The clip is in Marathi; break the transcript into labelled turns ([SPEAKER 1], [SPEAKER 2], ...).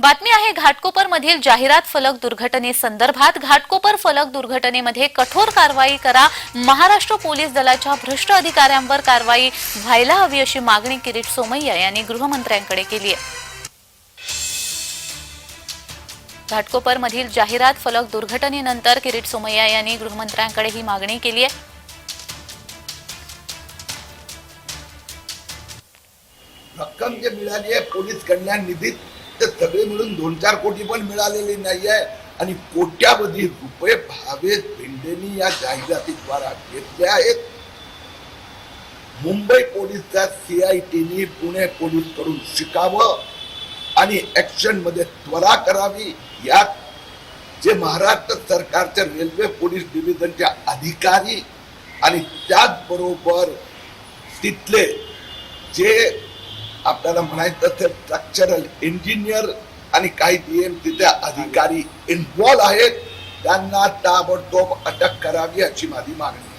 [SPEAKER 1] बातमी आहे घाटकोपर मधील जाहिरात फलक दुर्घटनेसंदर्भात घाटकोपर फलक दुर्घटनेमध्ये कठोर कारवाई करा. महाराष्ट्र पोलीस दलाच्या भ्रष्ट अधिकाऱ्यांवर कारवाई व्हायला हवी अशी मागणी किरीट सोमय्या यांनी गृहमंत्र्यांकडे केली आहे. घाटकोपर मधील जाहिरात फलक दुर्घटनेनंतर किरीट सोमय्या यांनी गृहमंत्र्यांकडे ही मागणी केली आहे.
[SPEAKER 2] रक्कम जे मिळाली आहे पोलीस कल्याण निधीत ते सगळे मिळून दोन चार कोटी पण मिळालेली नाही आहे आणि कोट्यावधी रुपये भावे भेंडेनी या जाहिरातीद्वारा घेतले आहेत. मुंबई पोलीसच्या सीआयटीनी पुणे पोलीसकडून शिकावं आणि ऍक्शनमध्ये त्वरा करावी यात जे महाराष्ट्र सरकारच्या रेल्वे पोलीस डिव्हिजनचे अधिकारी आणि त्याचबरोबर तिथले जे आपल्याला म्हणायचं तर स्ट्रक्चरल इंजिनियर आणि काही डीएमसीचे अधिकारी इन्व्हॉल्व आहेत. त्यांना ताबडतोब अटक करावी अशी माझी मागणी